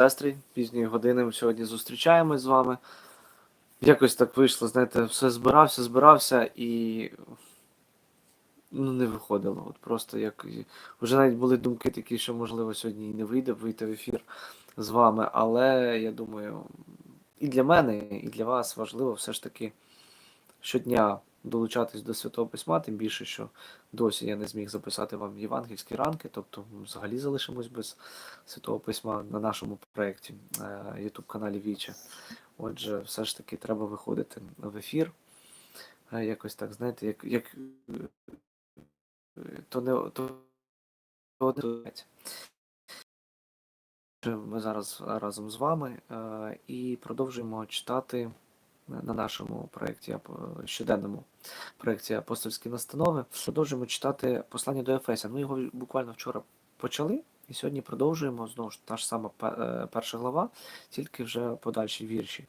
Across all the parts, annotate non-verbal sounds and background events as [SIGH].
сестри, пізньої години ми сьогодні зустрічаємось з вами. Якось так вийшло, знаєте, все збирався, збирався і ну, не виходило. От просто як вже навіть були думки такі, що можливо сьогодні і не вийде вийти в ефір з вами, але я думаю, і для мене, і для вас важливо все ж таки щодня долучатись до Святого Письма, тим більше, що досі я не зміг записати вам євангельські ранки, тобто ми взагалі залишимось без Святого Письма на нашому проєкті YouTube каналі Віче. Отже, все ж таки треба виходити в ефір. Е, Якось так, знаєте, як, як е, то не то, то ми зараз разом з вами е, і продовжуємо читати на нашому проєкті ап- щоденному проєкті апостольські настанови. Продовжуємо читати послання до Ефесян. Ми його буквально вчора почали, і сьогодні продовжуємо знову ж та ж сама е, перша глава, тільки вже подальші вірші.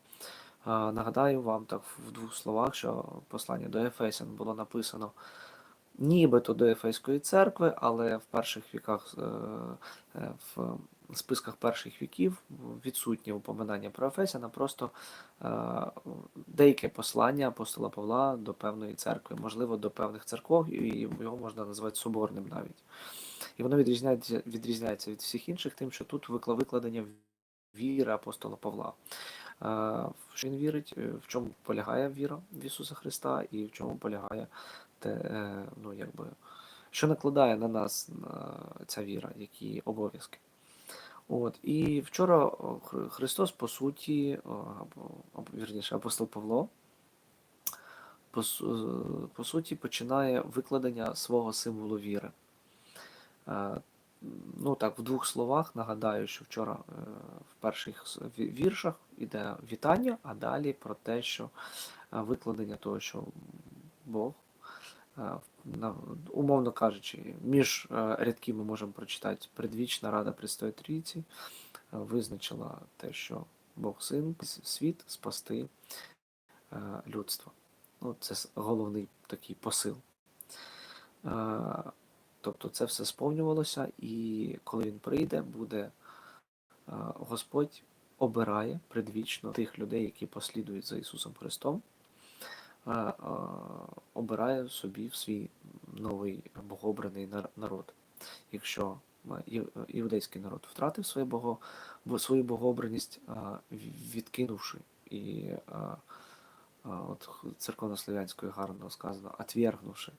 Нагадаю вам так в двох словах, що послання до Ефесян було написано нібито до Ефеської церкви, але в перших віках, е, е, в списках перших віків відсутнє упоминання про Ефесяна, просто е, деяке послання апостола Павла до певної церкви, можливо, до певних церков, і його можна назвати соборним навіть. І воно відрізняється, відрізняється від всіх інших, тим, що тут викла- викладення віри апостола Павла. Е, що він вірить, е, в чому полягає віра в Ісуса Христа і в чому полягає те, ну, якби, що накладає на нас ця віра, які обов'язки. От, і вчора Христос, по суті, або, вірніше, апостол Павло, по, е, по суті, починає викладення свого символу віри. Е, Ну так, в двох словах нагадаю, що вчора е, в перших віршах іде вітання, а далі про те, що викладення того, що Бог, на- умовно кажучи, між е, рядки ми можемо прочитати предвічна рада Престої Трійці е, визначила те, що Бог син світ спасти е, людство. Ну, це головний такий посил. Тобто це все сповнювалося, і коли він прийде, буде Господь обирає предвічно тих людей, які послідують за Ісусом Христом, обирає собі в свій новий богообраний народ. Якщо іудейський народ втратив своє бого, свою богообраність, відкинувши і от церковнослов'янською гарно сказано, отвергнувши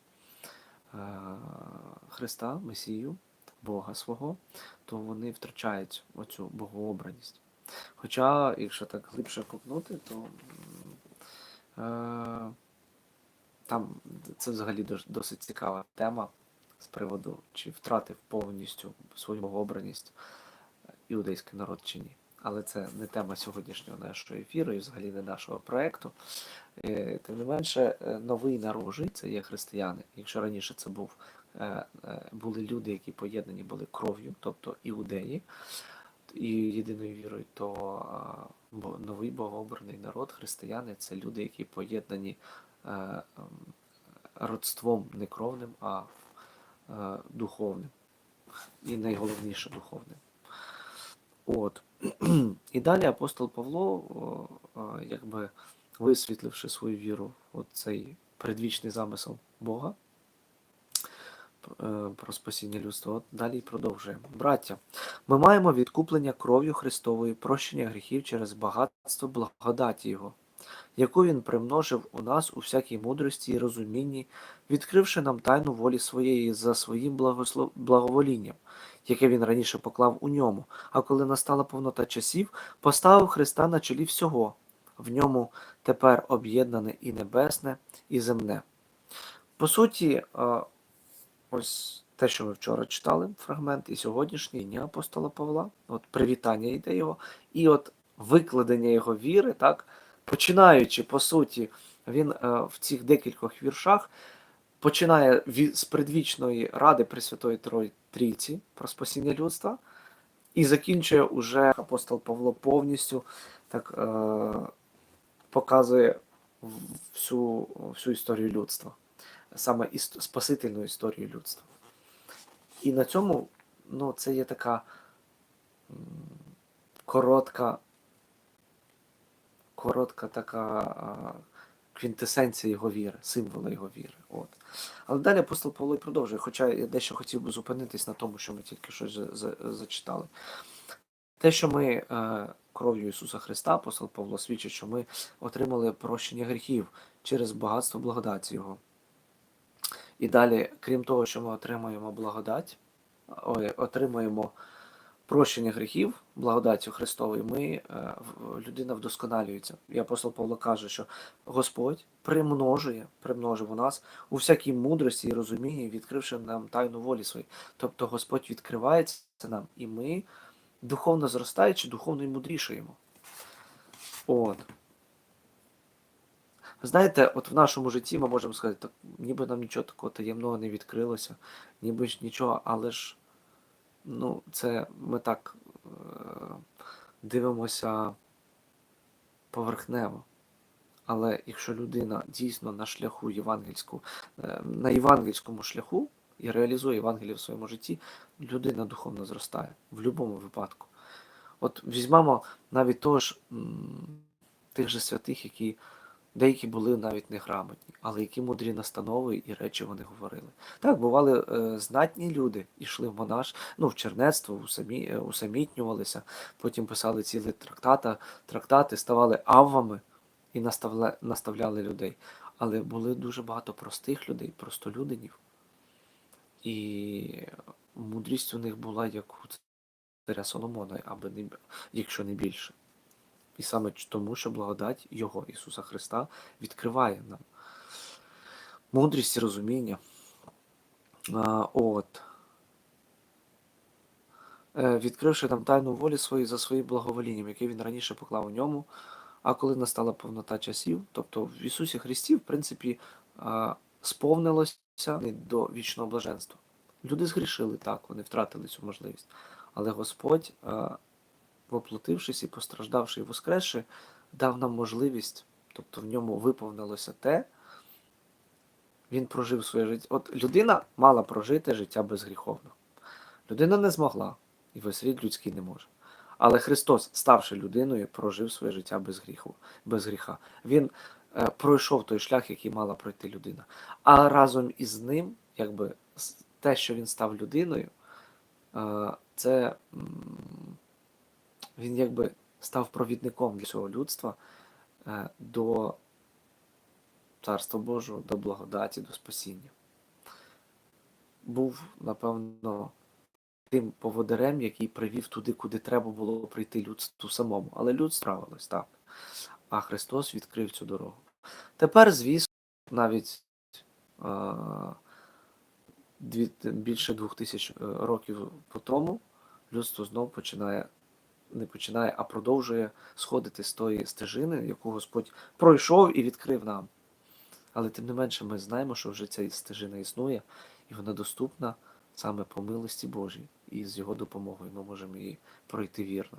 Христа, Месію, Бога свого, то вони втрачають оцю богообраність. Хоча, якщо так глибше копнути, то там це взагалі досить цікава тема з приводу, чи втратив повністю свою богообраність іудейський народ чи ні. Але це не тема сьогоднішнього нашого ефіру і взагалі не нашого проекту. Е, Тим не менше, е, новий нарожий це є християни. Якщо раніше це був, е, е, були люди, які поєднані були кров'ю, тобто іудеї і єдиною вірою, то бо- новий богообраний народ, християни це люди, які поєднані е, родством не кровним, а е, духовним. І найголовніше духовним. От. І далі апостол Павло, о, о, якби висвітливши свою віру в цей предвічний замисел Бога про спасіння людства, от далі й продовжує. Браття, ми маємо відкуплення кров'ю Христовою, прощення гріхів через багатство благодаті Його, яку Він примножив у нас у всякій мудрості і розумінні, відкривши нам тайну волі своєї за своїм благослов... благоволінням, яке він раніше поклав у ньому, а коли настала повнота часів, поставив Христа на чолі всього. В ньому тепер об'єднане і небесне, і земне. По суті, е, ось те, що ми вчора читали, фрагмент, і сьогоднішній дня апостола Павла, от привітання йде його, і от викладення його віри, так, починаючи, по суті, він е, в цих декількох віршах починає з предвічної ради Пресвятої Трійці про спасіння людства, і закінчує уже апостол Павло повністю так е, показує всю, всю історію людства, саме іс- спасительну історію людства. І на цьому ну, це є така коротка, коротка така квінтесенція його віри, символи його віри. От. Але далі апостол Павло продовжує, хоча я дещо хотів би зупинитись на тому, що ми тільки щось за- за- зачитали. Те, що ми е, кров'ю Ісуса Христа, апостол Павло свідчить, що ми отримали прощення гріхів через багатство благодаті Його. І далі, крім того, що ми отримуємо благодать, отримуємо прощення гріхів благодаттю Христовою, ми, е, людина вдосконалюється. І апостол Павло каже, що Господь примножує, примножив у нас у всякій мудрості і розумінні, відкривши нам тайну волі своєї. Тобто Господь відкривається нам, і ми, духовно зростаючи, духовно і мудрішаємо. От. Знаєте, от в нашому житті ми можемо сказати, так, ніби нам нічого такого таємного не відкрилося, ніби ж нічого, але ж ну, це ми так е, дивимося поверхнево. Але якщо людина дійсно на шляху євангельську, е, на євангельському шляху і реалізує Євангеліє в своєму житті, людина духовно зростає в будь-якому випадку. От візьмемо навіть того ж тих же святих, які деякі були навіть неграмотні, але які мудрі настанови і речі вони говорили. Так, бували е, знатні люди, йшли в монаш, ну, в чернецтво, усамі, е, усамітнювалися, потім писали цілі трактата, трактати, ставали аввами і наставля, наставляли людей. Але були дуже багато простих людей, простолюдинів. І мудрість у них була як у царя Соломона, аби не, якщо не більше. І саме тому, що благодать Його, Ісуса Христа, відкриває нам мудрість і розуміння. А, от. Е, Відкривши нам тайну волі свої за своїм благоволінням, яке він раніше поклав у ньому, а коли настала повнота часів, тобто в Ісусі Христі, в принципі, сповнилося до вічного блаженства. Люди згрішили так, вони втратили цю можливість. Але Господь, воплотившись і постраждавши і воскресши, дав нам можливість, тобто в ньому виповнилося те, він прожив своє життя. От людина мала прожити життя безгріховно. Людина не змогла, і весь рід людський не може. Але Христос, ставши людиною, прожив своє життя без гріху, без гріха. Він е, пройшов той шлях, який мала пройти людина. А разом із ним, якби те, що він став людиною, е, це він якби став провідником для цього людства е, до Царства Божого, до благодаті, до спасіння. Був, напевно, тим поводирем, який привів туди, куди треба було прийти людству самому. Але люд справилось так. А Христос відкрив цю дорогу. Тепер, звісно, навіть е, більше двох тисяч е, років по тому людство знов починає, не починає, а продовжує сходити з тої стежини, яку Господь пройшов і відкрив нам. Але тим не менше ми знаємо, що вже ця стежина існує, і вона доступна саме по милості Божій. І з його допомогою ми можемо її пройти вірно.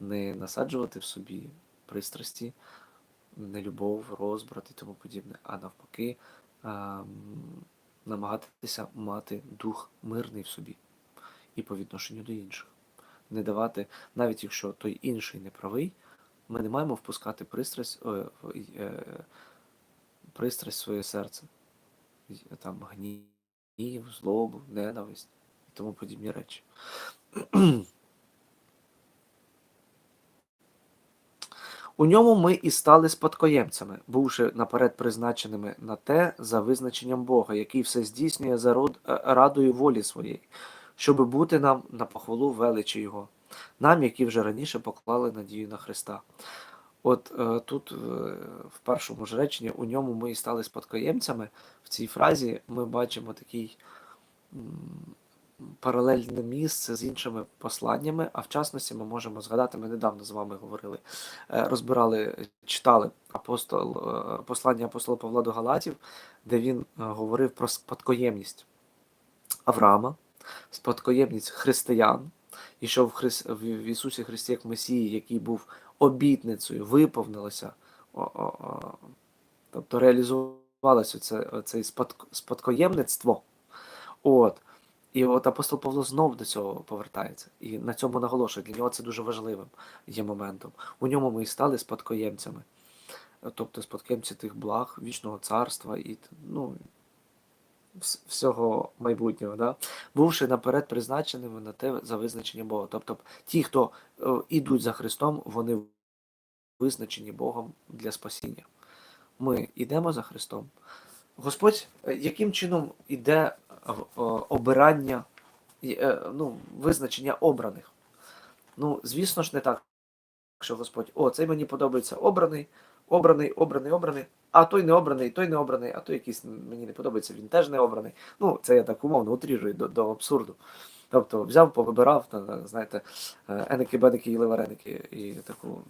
Не насаджувати в собі пристрасті, нелюбов, розбрат і тому подібне, а навпаки, ем, намагатися мати дух мирний в собі і по відношенню до інших. Не давати, навіть якщо той інший не правий, ми не маємо впускати пристрасть, е, в- е, пристрасть в своє серце. Там гнів, злобу, ненависть і тому подібні речі. [CLEARS THROAT] У ньому ми і стали спадкоємцями, бувши наперед призначеними на те за визначенням Бога, який все здійснює за род- е, радою волі своєї, щоб бути нам на похвалу величі Його, нам, які вже раніше поклали надію на Христа. От е, тут, е, в першому ж реченні, у ньому ми і стали спадкоємцями. В цій фразі ми бачимо такий паралельне місце з іншими посланнями, а в частності ми можемо згадати, ми недавно з вами говорили, е, розбирали, читали апостол, е, послання апостола Павла до Галатів, де він е, говорив про спадкоємність Авраама, спадкоємність християн, і що в, Хрис... в Ісусі Христі як Месії, який був обітницею, виповнилося, тобто реалізувалося це, це спадк... спадкоємництво. От. І от апостол Павло знов до цього повертається і на цьому наголошує. Для нього це дуже важливим є моментом. У ньому ми і стали спадкоємцями, тобто спадкоємці тих благ, вічного царства і ну, всього майбутнього, да? бувши наперед призначеними на те за визначення Бога. Тобто ті, хто е, ідуть за Христом, вони визначені Богом для спасіння. Ми йдемо за Христом. Господь, е, яким чином іде е, е, обирання, е, ну, визначення обраних? Ну, звісно ж, не так, що Господь, о, цей мені подобається обраний, обраний, обраний, обраний, а той не обраний, той не обраний, а той якийсь мені не подобається, він теж не обраний. Ну, це я так умовно утріжую до, до абсурду. Тобто взяв, повибирав, та, знаєте, е, еники, беники і вареники і таку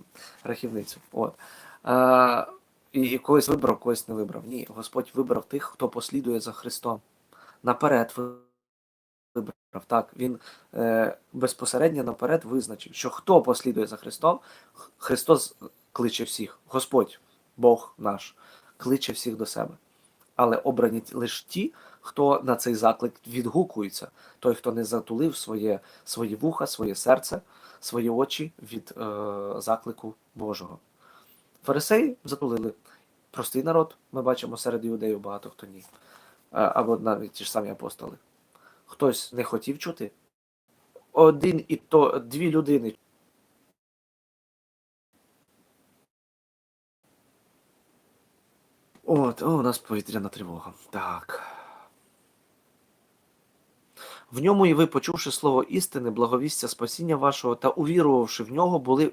рахівницю. От. Е, і, і когось вибрав, когось не вибрав. Ні, Господь вибрав тих, хто послідує за Христом. Наперед вибрав. Так, він е, безпосередньо наперед визначив, що хто послідує за Христом, Христос кличе всіх. Господь, Бог наш, кличе всіх до себе. Але обрані лише ті, хто на цей заклик відгукується, той, хто не затулив своє, свої вуха, своє серце, свої очі від е, заклику Божого. Фарисеї затулили. Простий народ, ми бачимо серед іудеїв багато хто ні. Або навіть ті ж самі апостоли. Хтось не хотів чути. Один і то дві людини. От, о, у нас повітряна тривога. Так. В ньому і ви, почувши слово істини, благовістя спасіння вашого та увірувавши в нього, були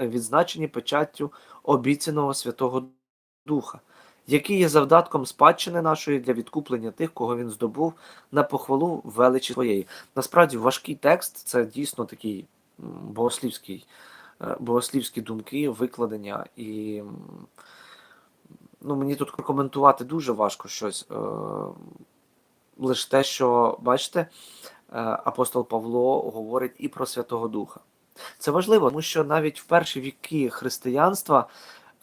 відзначені печаттю обіцяного Святого Духа, який є завдатком спадщини нашої для відкуплення тих, кого він здобув на похвалу величі своєї. Насправді важкий текст це дійсно такий богослівський, е, богослівські думки, викладення і. Ну, мені тут коментувати дуже важко щось. Е, лише те, що, бачите, е, апостол Павло говорить і про Святого Духа. Це важливо, тому що навіть в перші віки християнства,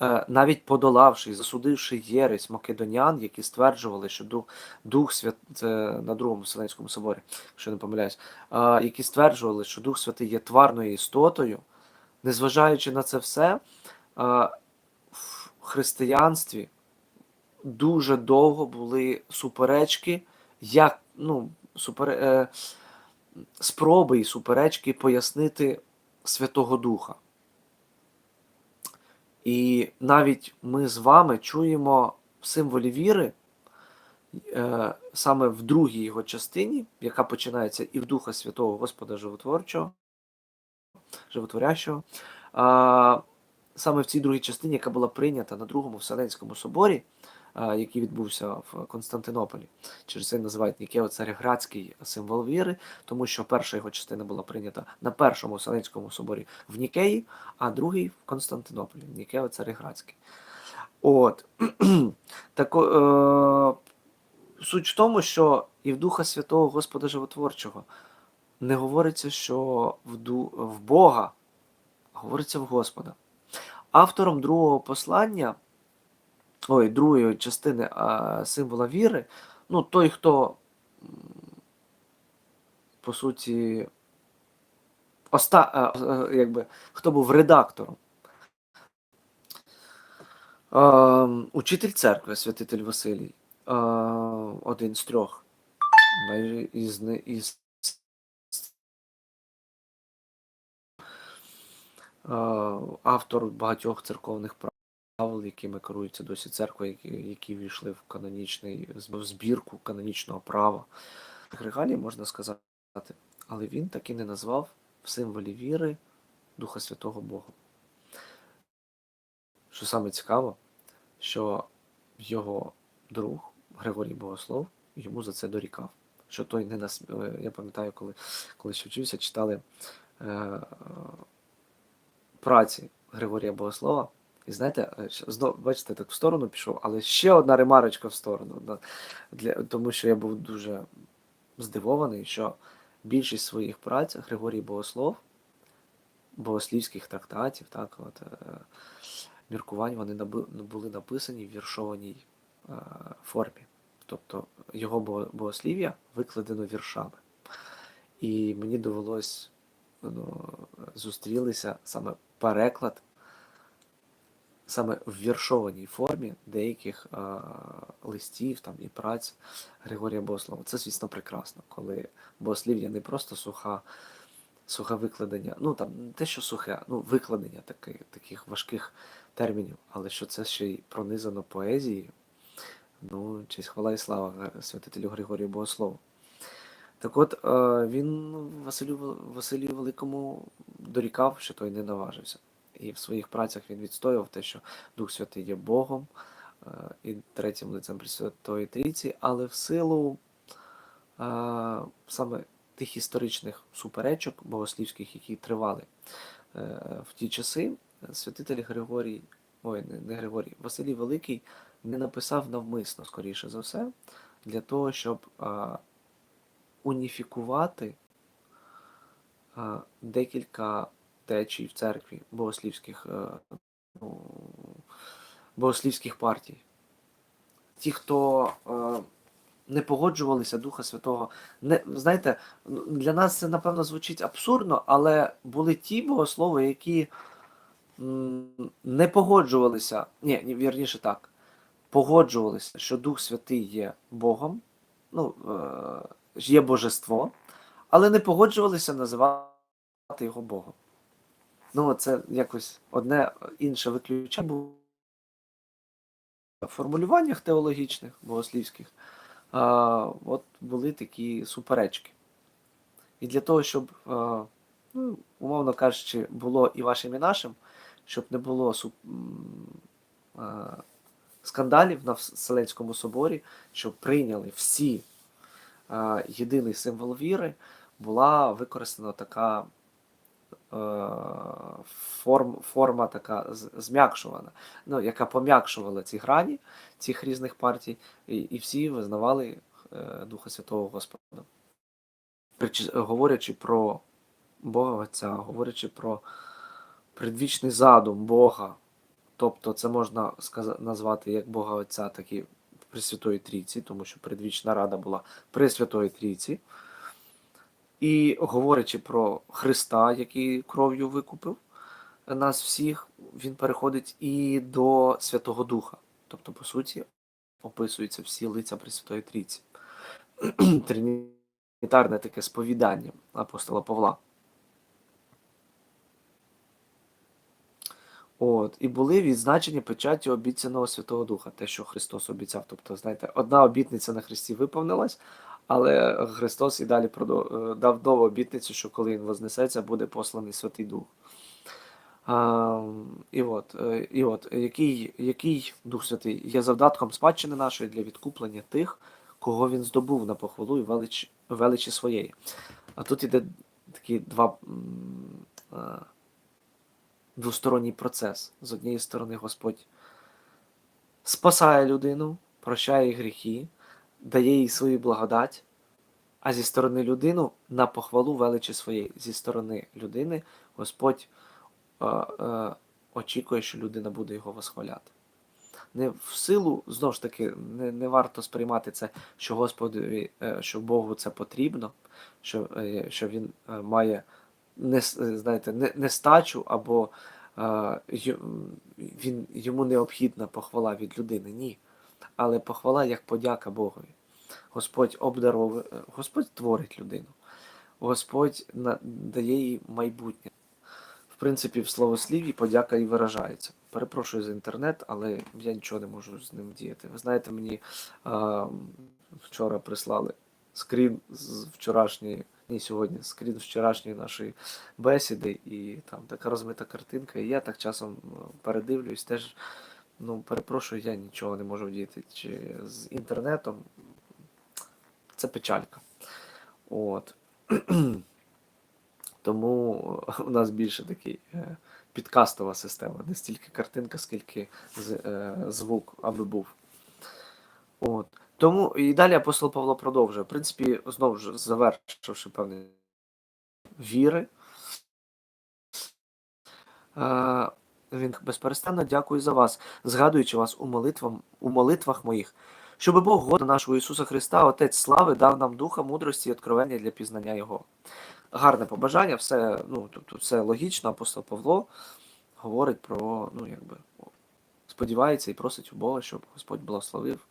е, навіть подолавши і засудивши єресь македонян, які стверджували, що Дух, Дух Свят... це на Другому Вселенському соборі, якщо не помиляюсь, які стверджували, що Дух Святий є тварною істотою, незважаючи на це все, е, в християнстві дуже довго були суперечки, як ну, супер, е, спроби і суперечки пояснити Святого Духа. І навіть ми з вами чуємо в символі віри е, саме в другій його частині, яка починається і в Духа Святого Господа Животворчого, Животворящого. А, саме в цій другій частині, яка була прийнята на Другому Вселенському соборі, який відбувся в Константинополі. Через це називають Нікео Цареградський символ віри, тому що перша його частина була прийнята на Першому Вселенському соборі в Нікеї, а другий в Константинополі, Нікео Цареградський. От. [CLEARS THROAT] так, е, суть в тому, що і в Духа Святого Господа Животворчого не говориться, що в, ду, в Бога, а говориться в Господа. Автором другого послання, ой, другої частини а, символа віри, ну, той, хто, по суті, оста, а, е, якби, хто був редактором, а, учитель церкви, святитель Василій, а, один з трьох, із, із е, автор багатьох церковних правил, якими керується досі церква, які, які війшли в канонічний в збірку канонічного права. Григалій можна сказати, але він таки не назвав в символі віри Духа Святого Бога. Що саме цікаво, що його друг Григорій Богослов йому за це дорікав. Що той не нас. е, Я пам'ятаю, коли, коли ще вчився, читали е, праці Григорія Богослова. І знаєте, е, знов, бачите, так в сторону пішов, але ще одна ремарочка в сторону. Для, тому що я був дуже здивований, що більшість своїх праць Григорій Богослов, богослівських трактатів, так, от, е, міркувань, вони були написані в віршованій е, формі. Тобто його богослів'я викладено віршами. І мені довелось ну, зустрілися саме переклад, саме в віршованій формі деяких а, листів там, і праць Григорія Богослова. Це, звісно, прекрасно, коли богослів'я не просто суха, сухе викладення, ну там не те, що сухе, ну викладення таки, таких важких термінів, але що це ще й пронизано поезією. Ну, честь хвала і слава святителю Григорію Богослову. Так от, е, він Василю, Василію Великому дорікав, що той не наважився. І в своїх працях він відстоював те, що Дух Святий є Богом е, і третім лицем Пресвятої Трійці, але в силу е, саме тих історичних суперечок богослівських, які тривали е, в ті часи, святитель Григорій, ой, не, Григорій, Василій Великий не написав навмисно, скоріше за все, для того, щоб уніфікувати декілька течій в церкві богослівських, е, ну, богослівських партій. Ті, хто е, не погоджувалися Духа Святого, не, знаєте, ну, для нас це напевно звучить абсурдно, але були ті богослови, які не погоджувалися, ні, ні, вірніше так, погоджувалися, що Дух Святий є Богом, ну, е, є божество, але не погоджувалися називати його Богом. Ну, це якось одне інше виключення було в формулюваннях теологічних, богослівських, а, от були такі суперечки. І для того, щоб, а, ну, умовно кажучи, було і вашим, і нашим, щоб не було суп, а, скандалів на Вселенському соборі, щоб прийняли всі а, єдиний символ віри, була використана така форм, форма така зм'якшувана, ну, яка пом'якшувала ці грані цих різних партій, і, і всі визнавали е, Духа Святого Господа. Говорячи про Бога Отця, говорячи про предвічний задум Бога, тобто це можна сказа- назвати як Бога Отця, так і Пресвятої Трійці, тому що предвічна рада була при Святої Трійці. І говорячи про Христа, який кров'ю викупив нас всіх, він переходить і до Святого Духа. Тобто, по суті, описуються всі лиця Пресвятої Трійці. [CLEARS THROAT] Тринітарне таке сповідання апостола Павла. От, і були відзначені печаті обіцяного Святого Духа, те, що Христос обіцяв. Тобто, знаєте, одна обітниця на Христі виповнилась, але Христос і далі е, дав нову обітницю, що коли Він вознесеться, буде посланий Святий Дух. А, і от, е, і от який, який Дух Святий є завдатком спадщини нашої для відкуплення тих, кого він здобув на похвалу і велич, величі своєї. А тут іде такі два м, е, двосторонній процес. З однієї сторони, Господь спасає людину, прощає гріхи, дає їй свою благодать, а зі сторони людину на похвалу величі своєї. Зі сторони людини Господь е, е, очікує, що людина буде його восхваляти. Не в силу, знову ж таки, не, не варто сприймати це, що Господові, е, що Богу це потрібно, що, е, що він е, має не, знаєте, не, нестачу або він, йому необхідна похвала від людини. Ні. Але похвала як подяка Богові. Господь обдаровує, Господь творить людину. Господь дає їй майбутнє. В принципі, в словослів'ї подяка і виражається. Перепрошую за інтернет, але я нічого не можу з ним діяти. Ви знаєте, мені а, вчора прислали скрін з вчорашньої, ні, сьогодні скрін вчорашньої нашої бесіди, і там така розмита картинка, і я так часом передивлююсь, теж, ну, перепрошую, я нічого не можу вдіяти чи з інтернетом. Це печалька. От. [CLEARS THROAT] Тому у нас більше такий е, підкастова система, не стільки картинка, скільки е, звук, аби був. От. Тому і далі апостол Павло продовжує. В принципі, знову ж завершивши певні віри. Він безперестанно дякую за вас, згадуючи вас у молитвам, у молитвах моїх, Щоб Бог Господа нашого Ісуса Христа, Отець слави, дав нам духа мудрості і откровення для пізнання Його. Гарне побажання, все, ну, тобто, все логічно, апостол Павло говорить про, ну, якби, сподівається і просить у Бога, щоб Господь благословив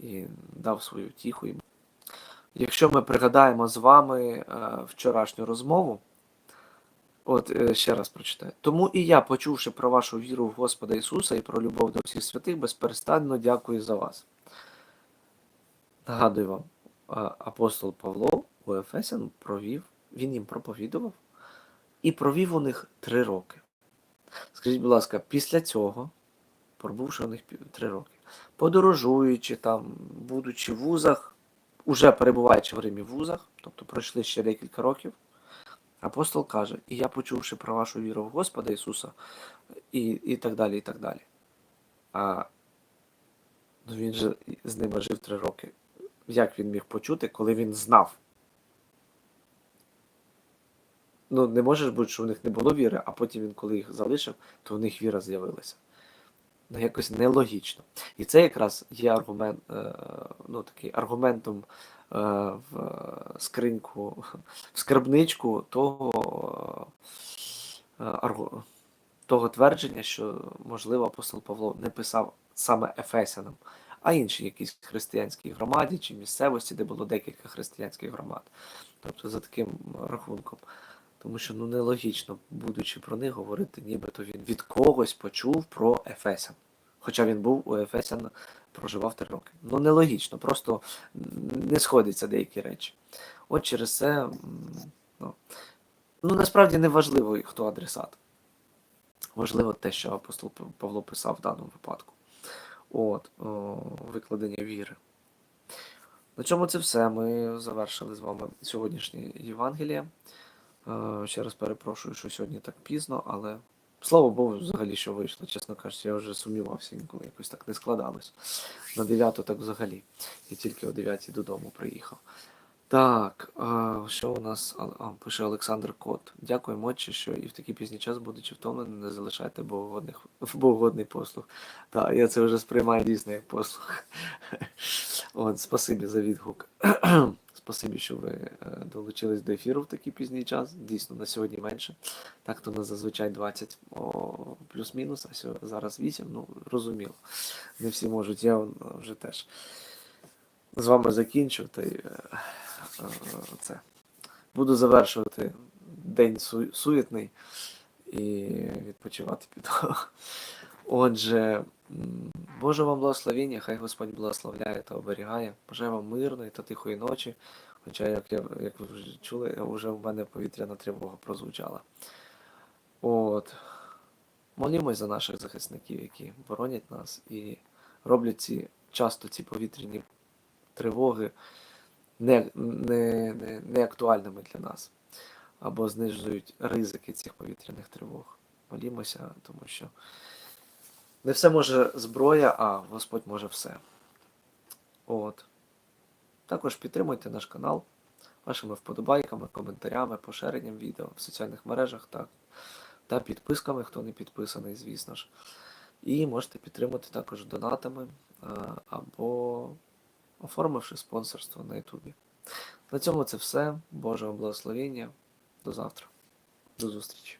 і дав свою тіху. Якщо ми пригадаємо з вами е, вчорашню розмову, от е, ще раз прочитаю. Тому і я, почувши про вашу віру в Господа Ісуса і про любов до всіх святих, безперестанно дякую за вас. Нагадую вам, апостол Павло у Ефесян провів, він їм проповідував і провів у них три роки. Скажіть, будь ласка, після цього, пробувши у них три роки, подорожуючи там, будучи в вузах, уже перебуваючи в Римі в вузах, тобто пройшли ще декілька років, апостол каже, і я почувши про вашу віру в Господа Ісуса, і, і так далі, і так далі. А ну, він же з ними жив три роки. Як він міг почути, коли він знав? Ну, не може ж бути, що в них не було віри, а потім він, коли їх залишив, то в них віра з'явилася. Ну, якось нелогічно. І це якраз є аргумент, е, ну, такий аргументом в скриньку, в скарбничку того, е, того твердження, що, можливо, апостол Павло не писав саме Ефесянам, а іншій якійсь християнській громаді чи місцевості, де було декілька християнських громад. Тобто за таким рахунком. Тому що ну нелогічно, будучи про них, говорити, нібито він від когось почув про Ефесян. Хоча він був у Ефесян, проживав три роки. Ну нелогічно, просто не сходяться деякі речі. От через це ну, ну насправді не важливо, хто адресат. Важливо те, що апостол Павло писав в даному випадку. От, о, викладення віри. На чому це все. Ми завершили з вами сьогоднішнє Євангеліє. Е, Ще раз перепрошую, що сьогодні так пізно, але слава Богу, взагалі, що вийшло. Чесно кажучи, я вже сумнівався, інколи якось так не складалось. На 9 так взагалі. І тільки о 9 додому приїхав. Так, що у нас а, пише Олександр Кот. Дякуємо, отче, що і в такий пізній час, будучи втомленим, не залишайте богогодних, богогодний послуг. Так, я це вже сприймаю дійсно як послуг. От, спасибі за відгук. Спасибі, що ви е, долучились до ефіру в такий пізній час. Дійсно, на сьогодні менше. Так то на зазвичай 20 о, плюс-мінус, а зараз 8. Ну, розуміло. Не всі можуть, я вже теж з вами закінчу. Та й, е, е, це. Буду завершувати день су- суетний і відпочивати піду. Отже, Боже вам благословіння, хай Господь благословляє та оберігає. Бажаю вам мирної та тихої ночі. Хоча, як, я, як ви вже чули, вже в мене повітряна тривога прозвучала. От. Молімось за наших захисників, які боронять нас і роблять ці часто ці повітряні тривоги не, не, не, не актуальними для нас або знижують ризики цих повітряних тривог. Молімося, тому що не все може зброя, а Господь може все. От. Також підтримуйте наш канал вашими вподобайками, коментарями, поширенням відео в соціальних мережах та, та підписками, хто не підписаний, звісно ж. І можете підтримати також донатами е, або оформивши спонсорство на Ютубі. На цьому це все. Божого благословення. До завтра. До зустрічі.